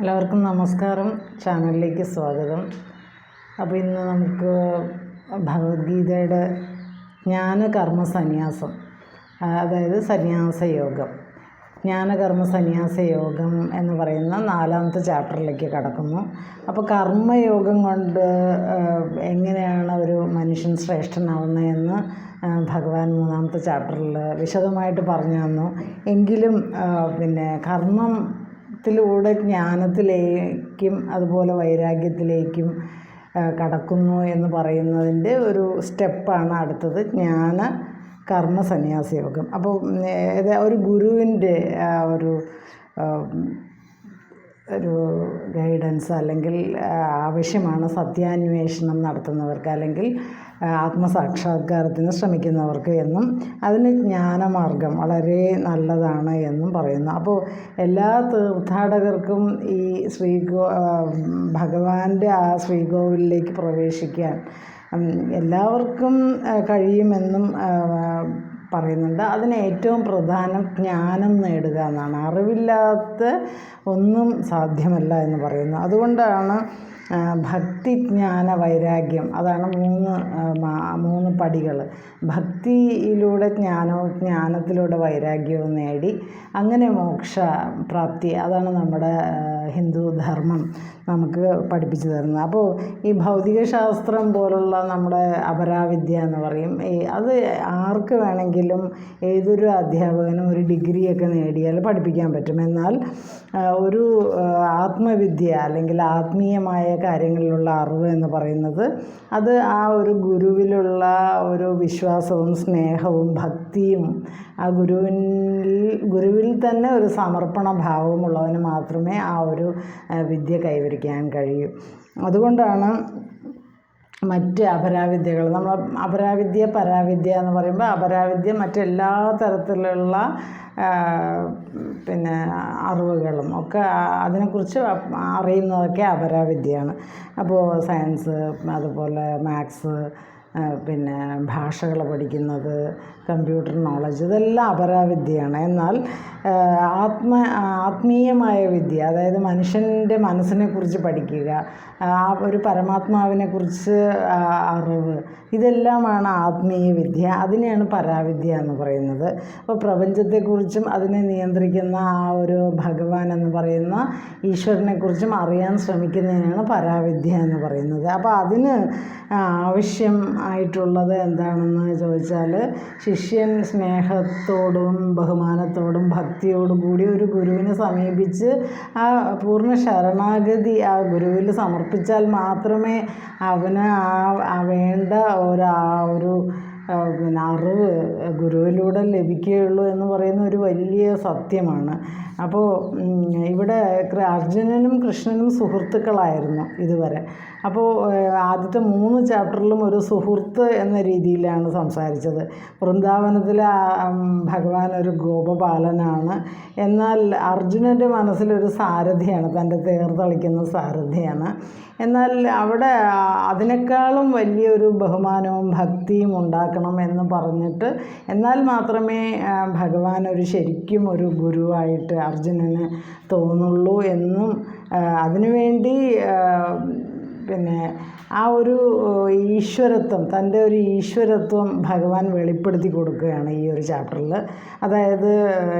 എല്ലാവർക്കും നമസ്കാരം. ചാനലിലേക്ക് സ്വാഗതം. അപ്പോൾ ഇന്ന് നമുക്ക് ഭഗവത്ഗീതയുടെ ജ്ഞാനകർമ്മ സന്യാസം അതായത് സന്യാസ യോഗം ജ്ഞാനകർമ്മ സന്യാസ യോഗം എന്ന് പറയുന്ന നാലാമത്തെ ചാപ്റ്ററിലേക്ക് കടക്കുന്നു. അപ്പോൾ കർമ്മയോഗം കൊണ്ട് എങ്ങനെയാണ് ഒരു മനുഷ്യൻ ശ്രേഷ്ഠനാവുന്നതെന്ന് ഭഗവാൻ മൂന്നാമത്തെ ചാപ്റ്ററിൽ വിശദമായിട്ട് പറഞ്ഞു തന്നു. എങ്കിലും പിന്നെ കർമ്മം ത്തിലൂടെ ജ്ഞാനത്തിലേക്കും അതുപോലെ വൈരാഗ്യത്തിലേക്കും കടക്കുന്നു എന്ന് പറയുന്നതിന്റെ ഒരു സ്റ്റെപ്പാണ് അടുത്തത് ജ്ഞാന കർമ്മ സന്യാസ യോഗം അപ്പോൾ ഒരു ഗുരുവിന്റെ ഒരു ഒരു ഗൈഡൻസ് അല്ലെങ്കിൽ ആവശ്യമാണ് സത്യാന്വേഷണം നടത്തുന്നവർക്ക് അല്ലെങ്കിൽ ആത്മസാക്ഷാത്കാരത്തിന് ശ്രമിക്കുന്നവർക്ക് എന്നും അതിന് ജ്ഞാനമാർഗം വളരെ നല്ലതാണ് എന്നും പറയുന്നു. അപ്പോൾ എല്ലാ തീർത്ഥാടകർക്കും ഈ ശ്രീകോ ഭഗവാന്റെ ആ ശ്രീകോവിലേക്ക് പ്രവേശിക്കാൻ എല്ലാവർക്കും കഴിയുമെന്നും പറയുന്നുണ്ട്. അതിന് ഏറ്റവും പ്രധാനം ജ്ഞാനം നേടുക എന്നാണ്. അറിവില്ലാത്ത ഒന്നും സാധ്യമല്ല എന്ന് പറയുന്നു. അതുകൊണ്ടാണ് ഭക്തി ജ്ഞാന വൈരാഗ്യം അതാണ് മൂന്ന് മൂന്ന് പടികൾ. ഭക്തിയിലൂടെ ജ്ഞാനവും ജ്ഞാനത്തിലൂടെ വൈരാഗ്യവും നേടി അങ്ങനെ മോക്ഷ പ്രാപ്തി. അതാണ് നമ്മുടെ ഹിന്ദു ധർമ്മം നമുക്ക് പഠിപ്പിച്ചു തരുന്നത്. അപ്പോൾ ഈ ഭൗതിക ശാസ്ത്രം പോലുള്ള നമ്മുടെ അപരാവിദ്യ എന്ന് പറയും ഈ അത് ആർക്ക് വേണമെങ്കിലും ഏതൊരു അധ്യാപകനും ഒരു ഡിഗ്രിയൊക്കെ നേടിയാൽ പഠിപ്പിക്കാൻ പറ്റും. എന്നാൽ ഒരു ആത്മവിദ്യ അല്ലെങ്കിൽ ആത്മീയമായ കാര്യങ്ങളിലുള്ള അറിവ് എന്ന് പറയുന്നത് അത് ആ ഒരു ഗുരുവിലുള്ള ഒരു വിശ്വാസവും സ്നേഹവും ഭക്തിയും ആ ഗുരുവിൽ ഗുരുവിൽ തന്നെ ഒരു സമർപ്പണ ഭാവമുള്ളവന് മാത്രമേ ആ ഒരു വിദ്യ കൈവരിക്കാൻ കഴിയൂ. അതുകൊണ്ടാണ് മറ്റ് അപരാവിദ്യകൾ നമ്മൾ അപരാവിദ്യ പരാവിദ്യ എന്ന് പറയുമ്പോൾ അപരാവിദ്യ മറ്റെല്ലാ തരത്തിലുള്ള പിന്നെ അറിവുകളും ഒക്കെ അതിനെക്കുറിച്ച് അറിയുന്നതൊക്കെ അപരാവിദ്യയാണ്. അപ്പോൾ സയൻസ് അതുപോലെ മാത്സ് പിന്നെ ഭാഷകൾ പഠിക്കുന്നത് കമ്പ്യൂട്ടർ നോളജ് ഇതെല്ലാം അപരാവിദ്യയാണ്. എന്നാൽ ആത്മ ആത്മീയമായ വിദ്യ അതായത് മനുഷ്യന്റെ മനസ്സിനെക്കുറിച്ച് പഠിക്കുക ആ ഒരു പരമാത്മാവിനെക്കുറിച്ച് കുറിച്ച് അറിവ് ഇതെല്ലാമാണ് ആത്മീയ വിദ്യ. അതിനെയാണ് പരാവിദ്യ എന്ന് പറയുന്നത്. അപ്പോൾ പ്രപഞ്ചത്തെക്കുറിച്ചും അതിനെ നിയന്ത്രിക്കുന്ന ആ ഒരു ഭഗവാൻ എന്ന് പറയുന്ന ഈശ്വരനെക്കുറിച്ചും അറിയാൻ ശ്രമിക്കുന്നതിനാണ് പരാവിദ്യ എന്ന് പറയുന്നത്. അപ്പോൾ അതിന് ആവശ്യം ആയിട്ടുള്ളത് എന്താണെന്ന് ചോദിച്ചാൽ ശിഷ്യൻ സ്നേഹത്തോടും ബഹുമാനത്തോടും ഭക്തിയോടും കൂടി ഒരു ഗുരുവിനെ സമീപിച്ച് ആ പൂർണ ശരണാഗതി ആ ഗുരുവിൽ സമർപ്പിച്ചാൽ മാത്രമേ അവന് ആ വേണ്ട ഒരു ആ ഒരു പിന്നെ അറിവ് ഗുരുവിലൂടെ ലഭിക്കുകയുള്ളൂ എന്ന് പറയുന്ന ഒരു വലിയ സത്യമാണ്. അപ്പോൾ ഇവിടെ അർജുനനും കൃഷ്ണനും സുഹൃത്തുക്കളായിരുന്നു ഇതുവരെ. അപ്പോൾ ആദ്യത്തെ മൂന്ന് ചാപ്റ്ററിലും ഒരു സുഹൃത്ത് എന്ന രീതിയിലാണ് സംസാരിച്ചത്. വൃന്ദാവനത്തിൽ ഭഗവാൻ ഒരു ഗോപപാലനാണ്. എന്നാൽ അർജുനന്റെ മനസ്സിലൊരു സാരഥിയാണ് തന്റെ തേർ തളിക്കുന്ന സാരഥിയാണ്. എന്നാൽ അവിടെ അതിനേക്കാളും വലിയൊരു ബഹുമാനവും ഭക്തിയും ഉണ്ടാക്കണം എന്ന് പറഞ്ഞിട്ട് എന്നാൽ മാത്രമേ ഭഗവാൻ ഒരു ശരിക്കും ഒരു ഗുരുവായിട്ട് അർജുനന് തോന്നുള്ളൂ എന്നും അതിനുവേണ്ടി പിന്നെ ആ ഒരു ഈശ്വരത്വം തന്റെ ഒരു ഈശ്വരത്വം ഭഗവാൻ വെളിപ്പെടുത്തി കൊടുക്കുകയാണ് ഈ ഒരു ചാപ്റ്ററിൽ. അതായത്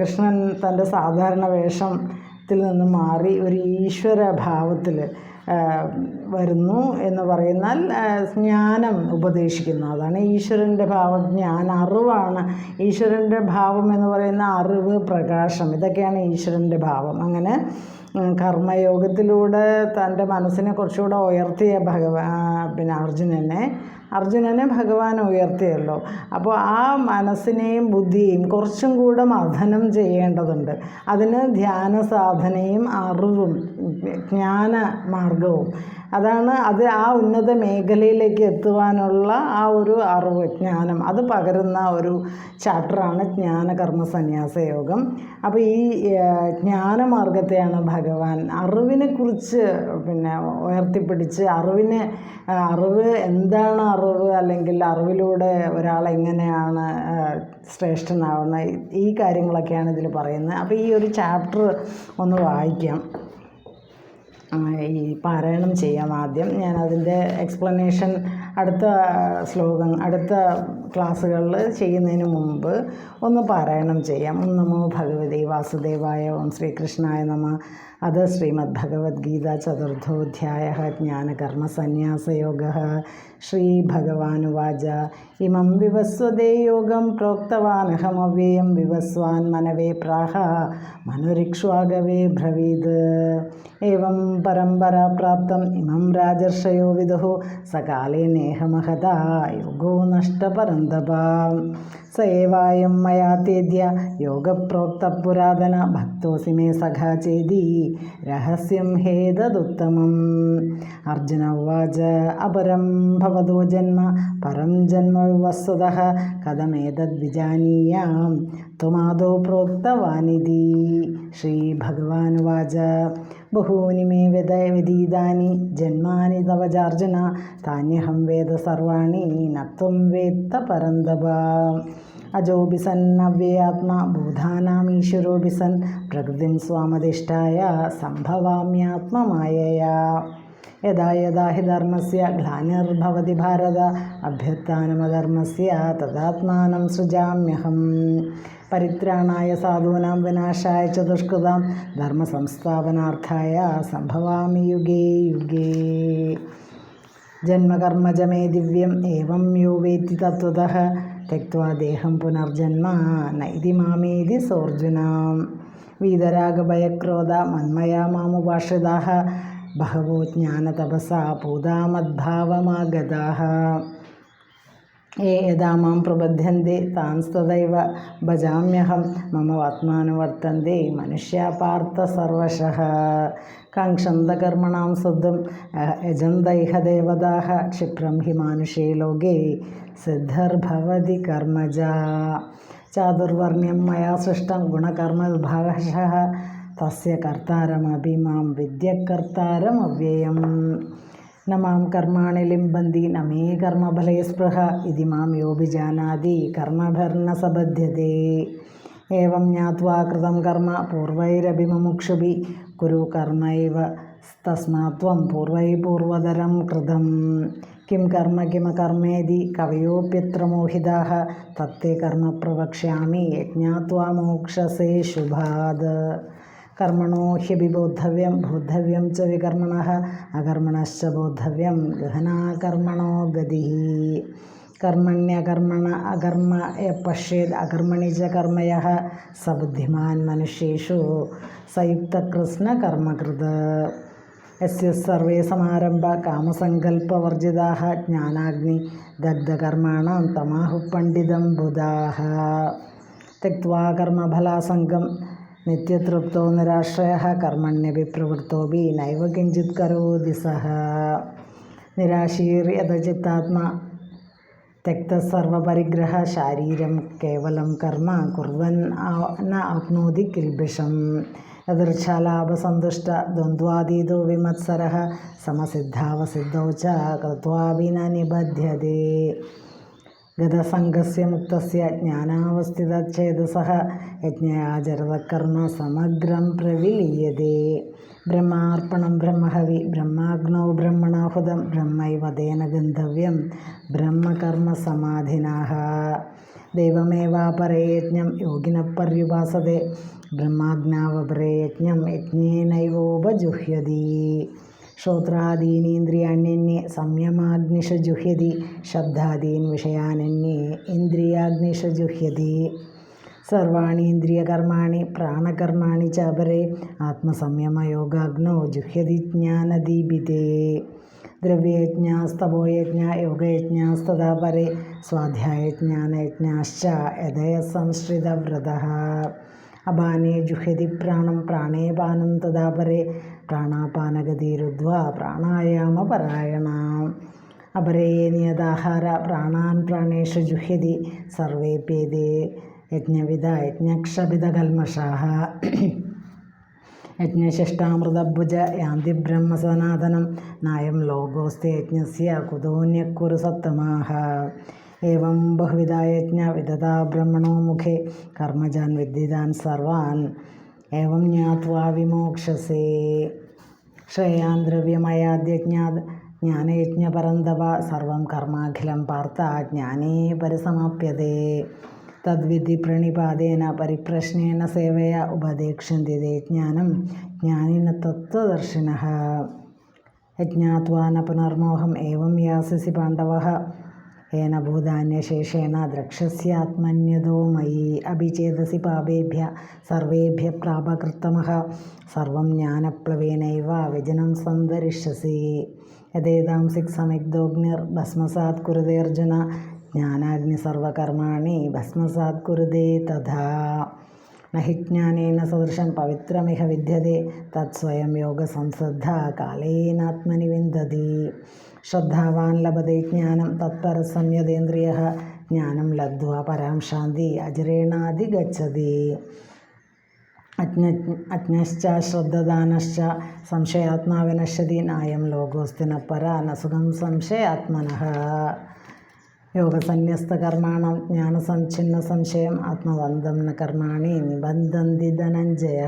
കൃഷ്ണൻ തന്റെ സാധാരണ വേഷത്തിൽ നിന്ന് മാറി ഒരു ഈശ്വര ഭാവത്തിൽ വരുന്നു എന്ന് പറയുന്നാൽ ജ്ഞാനം ഉപദേശിക്കുന്നു. അതാണ് ഈശ്വരന്റെ ഭാവം. ജ്ഞാന അറിവാണ് ഈശ്വരന്റെ ഭാവം എന്ന് പറയുന്ന അറിവ് പ്രകാശം. ഇതൊക്കെയാണ് ഈശ്വരന്റെ ഭാവം. അങ്ങനെ കർമ്മയോഗത്തിലൂടെ തന്റെ മനസ്സിനെ കുറച്ചുകൂടെ ഉയർത്തിയ ഭഗവാ പിന്നെ അർജുനനെ അർജുനനെ ഭഗവാൻ ഉയർത്തിയല്ലോ. അപ്പോൾ ആ മനസ്സിനെയും ബുദ്ധിയെയും കുറച്ചും കൂടെ മഥനം ചെയ്യേണ്ടതുണ്ട്. അതിന് ധ്യാന സാധനയും അറിവും ജ്ഞാന മാർഗവും അതാണ് അത് ആ ഉന്നത മേഖലയിലേക്ക് എത്തുവാനുള്ള ആ ഒരു അറിവ് ജ്ഞാനം. അത് പകരുന്ന ഒരു ചാപ്റ്ററാണ് ജ്ഞാനകർമ്മ സന്യാസ യോഗം അപ്പോൾ ഈ ജ്ഞാനമാർഗത്തെയാണ് ഭഗവാൻ അറിവിനെക്കുറിച്ച് പിന്നെ ഉയർത്തിപ്പിടിച്ച് അറിവിനെ അറിവ് എന്താണ് അറിവ് അല്ലെങ്കിൽ അറിവിലൂടെ ഒരാൾ എങ്ങനെയാണ് ശ്രേഷ്ഠനാവുന്നത് ഈ കാര്യങ്ങളൊക്കെയാണ് ഇതിൽ പറയുന്നത്. അപ്പോൾ ഈ ഒരു ചാപ്റ്റർ ഒന്ന് വായിക്കാം. ഈ പാരായണം ചെയ്യാം ആദ്യം. ഞാൻ അതിന്റെ എക്സ്പ്ലനേഷൻ അടുത്ത ശ്ലോകം അടുത്ത ക്ലാസ്സുകളിൽ ചെയ്യുന്നതിന് മുമ്പ് ഒന്ന് പാരായണം ചെയ്യാം. ഒന്ന് നമ്മൾ ഭഗവതി വാസുദേവായ ഓം ശ്രീകൃഷ്ണായ നമ. അത് ശ്രീമദ് ഭഗവത്ഗീത ചതുർത്ഥോധ്യായ ജ്ഞാനകർമ്മസന്യാസയോഗ. ശ്രീ ഭഗവാനുവാച ഇമം വിവസ്വതേ യോഗം പ്രോക്തവാനഹമവ്യയം വിവസ്വാൻ മനവേ പ്രാഹ മനുരിക്ഷ്വാഗവേ ബ്രവീത് ഏവം പരമ്പരാ പ്രാപ്തം ഇമം രാജർഷയോ വിദുഃ സകാലേ നേഹമഹത യോഗോ നഷ്ടപരം മന്ദഭാം സേവായം മയാതേദ്യ യോഗപ്രോക്ത പുരാതന ഭക്തോസി മേ സഖാ ചേതി. രഹസ്യം ഹേതദുത്തമം. അർജുന ഉവാച. അപരം ഭവതോ ജന്മ. പരം ജന്മ വസ്തുത. കഥമേതദ്വിജാനീയാം ത്വമാദോ പ്രോക്തവാനിതി ശ്രീഭഗവാനുവാച ബഹൂനി മേ വ്യതീതാനി ജന്മാനി തവചാർജുന താന്യഹം വേദ സർവാണി നത്വം വേത്ത പരന്തപ. അജോബിസൻ അവ്യയാത്മ ഭൂതാനാം ഈശ്വരോബിസൻ പ്രകൃതിം സ്വാമധിഷ്ഠായ സംഭവാമ്യാത്മമായയാ. യഥാ യഥാ ഹി ധർമ്മസ്യ ഗ്ലാനിർഭവതി ഭാരത അഭ്യുത്ഥാനമധർമ്മസ്യ തഥാത്മാനം സൃജാമ്യഹം പരിത്രാണായ സാധൂനാം വിനാശായ ചതുഷ്കൃതാം ധർമ്മ സംസ്ഥാപനാർത്ഥായ സംഭവാമി യുഗേ യുഗേ ജന്മകർമ്മജമേ ദിവ്യം ഏവം യോ വേത്തി തത്വത തെക്വാ ദേഹം പുനർജന്മ നൈതി മാമേതി സോർജുനാം വീതരാഗഭയക്രോധ മന്മയാ बहवो ज्ञानतपसा पूता मद्भावमागताः ये यदा माँ प्रबध्यन्ते तांस्तदैव भजाम्यहं, मम आत्मानुवर्तन्ते मनुष्या पार्थ सर्वशः काङ्क्षन्तकर्मणां शुद्धं यजन्तैह देवताः क्षिप्रं हि मानुषे लोके सिद्धिर्भवति कर्मजा। मया सृष्टं गुणकर्मविभागशः। തസ്യ കർത്താരമഭിമാം വിദ്യകർത്താരം അവ്യയം നമാം കർമാണി ലിംബന്തി നമേ കർമ്മഫലയസ്പൃഹ ഇതി മാം യോപി ജാനാതി കർമ്മഭർണ കർമ്മഭരണസബധ്യതേ ഏവം ജ്ഞാത്വാ കൃതം കർമ്മ പൂർവൈരഭിമുക്ഷുഭി കുരു കർമ്മൈവ തസ്മാത്വം പൂർവൈ പൂർവതരം കൃതം. കിം കർമ്മ കിമ കർമ്മേതി കവയോപ്യത്ര മോഹിതാഹ തത്തെ കർമ്മ പ്രവക്ഷ്യാമി യജ്ഞാത്വാ മോക്ഷസേ ശുഭാത്. कर्मणो ह्यपि बोद्धव्यं च विकर्मणः, अकर्मणश्च बोद्धव्यं गहना कर्मणो गतिः। कर्मण्यकर्मण, अकर्म यः पश्येत् अकर्मणि च कर्म यः स बुद्धिमान् मनुष्येषु सयुक्तकृष्णकर्मकृत। यस्य सर्वे समारम्भा कामसङ्कल्पवर्जिताः ज्ञानाग्निदग्धकर्माणां तमाहुः पण्डितं बुधाः। त्यक्त्वा कर्मफलासङ्गं नित्यतृप्तो निराश्रयः कर्मण्यपि प्रवृत्तोऽपि नैव किञ्चित् करोति सः। निराशीर्यतचित्तात्मा त्यक्तसर्वपरिग्रह शारीरं केवलं कर्म कुर्वन् न आप्नोति किल्बिषम्। यदृच्छालाभसन्तुष्ट द्वन्द्वातीतो विमत्सरः, समसिद्धावसिद्धौ च कृत्वापि न निबध्यते। गतसङ्गस्य मुक्तस्य ज्ञानावस्थितच्छेदसः यज्ञयाचरतकर्म समग्रं प्रविलीयते ब्रह्मार्पणं ब्रह्महवि ब्रह्माग्नौ ब्रह्मणाहुतं ब्रह्मैव तेन गन्तव्यं ब्रह्मकर्मसमाधिनाः देवमेवापरे यज्ञं योगिनः पर्युपासते ब्रह्माज्ञावपरे यज्ञं ശ്രോത്രാദീനീന്ദ്രിയാണ്യന്യേ സംയമാഗ്നിഷജുഹ്യതി ശബ്ദാദീൻ വിഷയാനന്യേ ഇന്ദ്രിയാഗ്നിഷജുഹ്യതി. സർവാണീന്ദ്രിയകർമാണി പ്രാണകർമാണി ചപരെ ആത്മസംയമയോഗാഗ്നോ ജുഹ്യതി ജ്ഞാനദീപിതേ. ദ്രവ്യയജ്ഞാസ്തപോയജ്ഞ യോഗയജ്ഞാസ്തഥാ പരേ സ്വാധ്യായജ്ഞാനയജ്ഞാശ്ച യഥയസംശ്രിതവ്രത. അപാനേ ജുഹ്യതി പ്രാണം പ്രാണേപാനം തഥാപരേ പ്രാണാപാനഗതിരുദ്ധ്വാ പ്രാണായാമപരായണാം. അപരേ നിയതാഹാര പ്രാണാൻ പ്രാണേഷു ജുഹ്യതി സർവേപ്യേതേ യജ്ഞവിധ യജ്ഞക്ഷപിതകൽമഷാഹ. യജ്ഞശിഷ്ടാമൃതഭുജ യാന്തി ബ്രഹ്മസനാതനം നായം ലോകോസ്തി യജ്ഞസ്യ കുതോന്യക്കുരു സത്തമാഹ ഏവം ബഹുവിധ യജ്ഞ വിദതാ ബ്രഹ്മണോ മുഖേ കർമ്മജാൻ വിദ്യതാൻ സർവാൻ. ഏവം ജ്ഞാത്വാ വിമോക്ഷസേ. ശ്രേയാൻ ദ്രവ്യമയാദ്യജ്ഞാ ജ്ഞാനയജ്ഞപരന്തവ സർവം കർമാഖിലം പാർത്ത ജ്ഞാനേ പരിസമാപ്യതേ. തദ്വിധി പ്രണിപാതേന പരിപ്രശ്നേന സേവയ ഉപദേക്ഷ്യന്തി ജ്ഞാനം ജ്ഞാനിന തത്വദർശിന. യജ്ഞാത്വാന പുനർമോഹം ഏവം യാസിസി പാണ്ഡവ. ദ്രക്ഷസ്യാത്മന്യതോ മയി അഭിചേതസി പാപേഭ്യ സർവേഭ്യ പ്രാപകൃത്തമഃ സർവം ജ്ഞാനപ്ലവേനൈവ വിജനം സന്തരിഷ്യസി യഥേതാംസിക് സമിഗ്ധോഗ്നിർ ഭസ്മസാത് കുരുതേ അർജുന ജ്ഞാനാഗ്നി സർവകർമാണി ഭസ്മസാത് കുരുതേ തഥാ. നഹി ജ്ഞാനേന സദൃശം പവിത്രമിഹ വിദ്യത്തെ തത്സ്വയം യോഗസംസദ്ധ കാലേനാത്മനി വിന്ദതി. ശ്രദ്ധാവാൻ ലഭത്തെ ജ്ഞാനം തത്പരസംയതേന്ദ്രിയ. ജ്ഞാനം ലബ്ധ്വാ പരാം ശാന്തി അജരേണാധിഗച്ഛതി. അജ്ഞ അജ്ഞശ്ച ശ്രദ്ധദാനശ്ച സംശയാത്മാ വിനശ്യതി നായം ലോകോസ്തി ന പര നസുഖം സംശയാത്മനഃ. യോഗസന്യസ്തകർമാണം ജ്ഞാനസംഛിന്ന സംശയം ആത്മബന്ധം ന കർമാണി നിബന്ധന്തി ധനഞ്ജയ.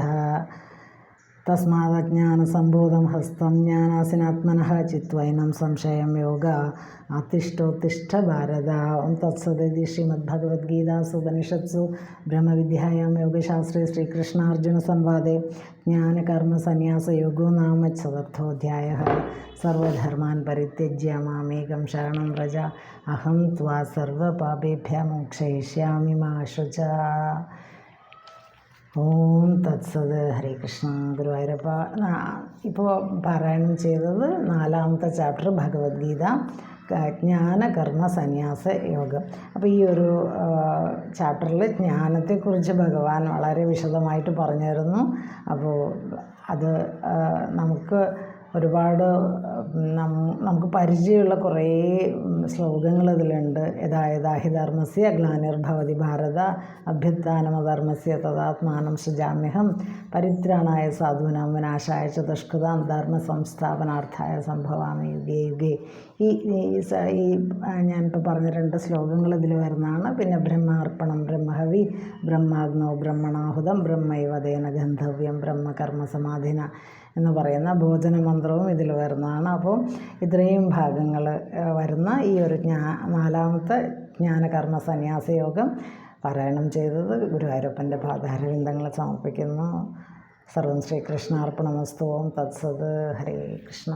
तस्मादज्ञानसम्भूतं हस्तं ज्ञानासिनात्मनः चित्वैनं संशयं योग अतिष्ठोत्तिष्ठ भारत ओं तत्सदिति श्रीमद्भगवद्गीतासु उपनिषत्सु ब्रह्मविद्यायां योगशास्त्रे श्रीकृष्णार्जुनसंवादे ज्ञानकर्मसन्न्यासयोगो नाम चतुर्थोऽध्यायः। सर्वधर्मान् परित्यज्य मामेकं शरणं व्रज। अहं त्वा सर्वपापेभ्यः मोक्षयिष्यामि मा शुच। ഓം തത്സത് ഹരേ കൃഷ്ണ ഗുരുവായൂരപ്പ. ഇപ്പോൾ പാരായണം ചെയ്തത് നാലാമത്തെ ചാപ്റ്റർ ഭഗവത്ഗീത ജ്ഞാന കർമ്മ സന്യാസ യോഗം. അപ്പോൾ ഈ ഒരു ചാപ്റ്ററിൽ ജ്ഞാനത്തെക്കുറിച്ച് ഭഗവാൻ വളരെ വിശദമായിട്ട് പറഞ്ഞിരുന്നു അപ്പോൾ അത് നമുക്ക് ഒരുപാട് നമുക്ക് പരിചയമുള്ള കുറേ ശ്ലോകങ്ങൾ ഇതിലുണ്ട്. യഥാ യഥാ ധർമ്മസ്യ ഗ്ലാനിർഭവതി ഭാരത അഭ്യുത്ഥാനമധർമ്മസ്യ തഥാത്മാനം സൃജാമ്യഹം പരിത്രാണായ സാധൂനാം വിനാശായ ചതുഷ്കൃതാം ധർമ്മ സംസ്ഥാപനാർത്ഥായ സംഭവാമി യുഗേ യുഗേ. ഈ ഈ ഞാനിപ്പോൾ പറഞ്ഞ രണ്ട് ശ്ലോകങ്ങൾ ഇതിൽ വരുന്നതാണ്. പിന്നെ ബ്രഹ്മാർപ്പണം ബ്രഹ്മഹവി ബ്രഹ്മാഗ്നോ ബ്രഹ്മണാഹുതം ബ്രഹ്മൈവതേന ഗന്ധവ്യം ബ്രഹ്മകർമ്മ സമാധിന എന്ന് പറയുന്ന ഭോജന മന്ത്രവും ഇതിൽ വരുന്നതാണ്. അപ്പോൾ ഇത്രയും ഭാഗങ്ങൾ വരുന്ന ഈ ഒരു ജ്ഞാ നാലാമത്തെ ജ്ഞാനകർമ്മ സന്യാസ യോഗം പാരായണം ചെയ്തത് ഗുരുവായൂരപ്പന്റെ പാദാരവിന്ദങ്ങളെ സമർപ്പിക്കുന്നു. സർവം ശ്രീകൃഷ്ണാർപ്പണമസ്തു ഓം തത്സത് ഹരേ കൃഷ്ണ.